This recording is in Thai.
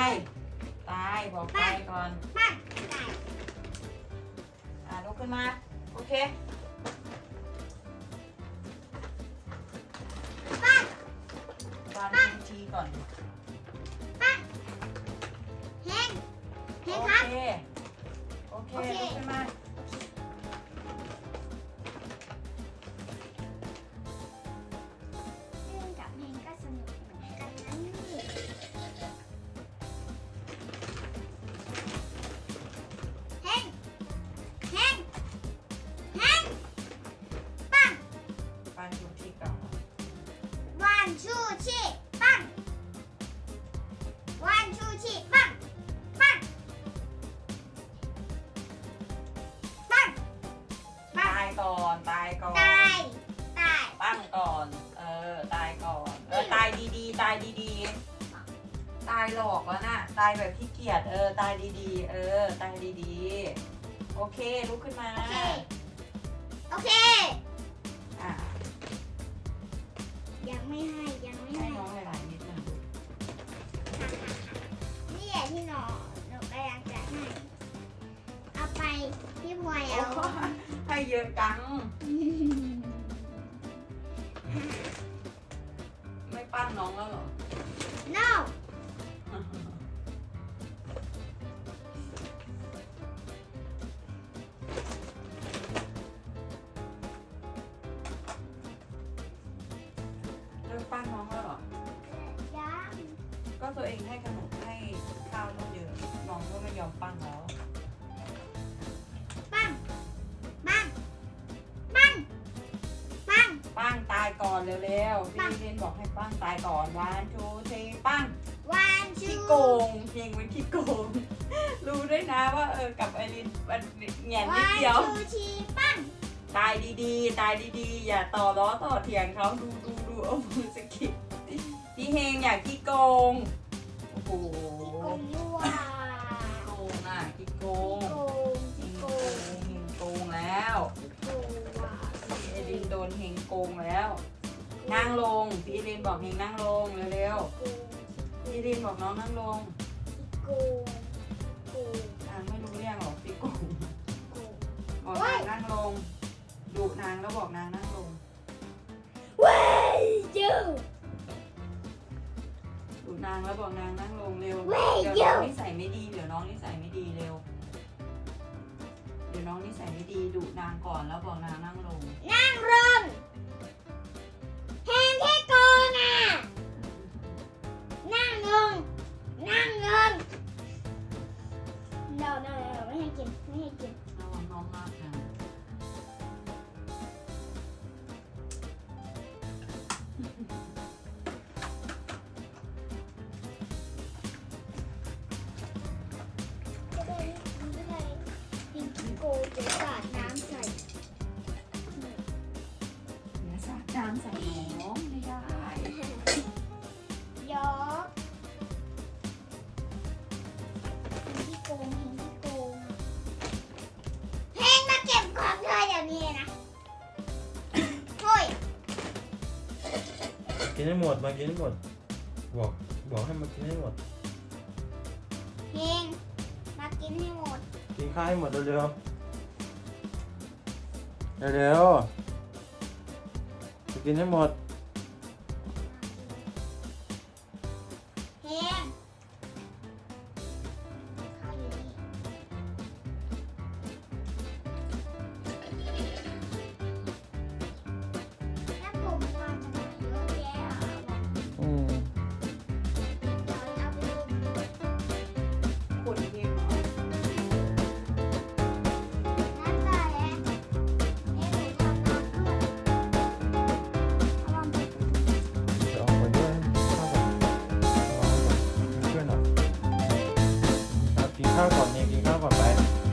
ายตายบอกตายก่อนปั้งตายอ่าลุกขึ้นมา โอเคปั้งวางทีก่อนปั้งเฮงเฮโองครับเคโอเค โอเคลุกขึ้นมา อนตายก่อน ตายตายปั้งก่อน เออ ตายก่อนเออตายดีๆ ตายดีๆ ตายหลอกแล้วน่ะ ตายแบบขี้เกียจเออ ตายดีๆ เออ ตายดีๆ โอเค ลุกขึ้นมา โอเคโอเค อะยังไม่ให้ยังไม่ให้ให้น้องหลายๆนิดหนึ่งนี่แหละที่หนูหนูกำลังจะให้เอาไปที่พลอยโอ้เอา ให้เยอะจัง ไม่ปั้นน้องแล้วเหรอ no เลิกปั้นน้องแล้วเหรอ ยัง ก็ตัวเองให้ขนมให้ข้าวตั้งเยอะน้องก็ไม่ยอมปั้นแล้ว ก่อนเร็วๆปั้พี่งเรนบอกให้ปั้งตายก่อนวันชูทีปั้งวันชูขี้โกงเพียงเป็นขี้โกง รู้ด้วยนะว่าเออกับไอรินมันแหง่นนิดเดียววันชูชีปั้งตายดีๆ ตายดีๆ อย่าต่อล้อต่อเถียงเขาดูดูดูเอามือสะกิดพี่เฮงอย่าขี้โกงโอ้โหที่โกงยั่วโกงอะขี้โกงโกงเฮที่งโกโกงงเฮงโกงแล้วโกงว่ะพี่เอรินโดนเฮงโกงแล้ว นั่งลง พี่เอรินบอกเฮงนั่งลงเร็วโกงๆพี่เอรินบอกน้องนั่งลงโกงโกงอ่านไม่รู้เรื่องหรอกพี่โกงโกงบอกเว้นายงนั่งลงดุนางแล้วบอกนางนั่งลงเว้ยยูดุนางแล้วบอกนางนั่งลงเร็วเว้ยเดี๋ยวเดี๋น้ยอวงนิสัยไม่ดี เดี๋ยวน้องนิสัยไม่ดีเร็ว เดี๋ยวน้องนิสัยไม่ดีดุนางก่อนแล้วบอกนางนั่งลง นั่งล นโกงเดี๋ยวสาดน้ำใส่เดี๋ยวสาดน้ำใส่น้องไม่ได้ยอกที่โกงเฮงที่โกงเฮงมาเก็บของเธอเดี๋ยวนี้เลยนะเฮ้ยกินให้หมดมากินให้หมด บอกบอกให้มากินให้หมดเฮงมากินให้หมด กินข้าวให้หมดเร็วๆ เร็วๆจะกินให้หมด 你看会儿白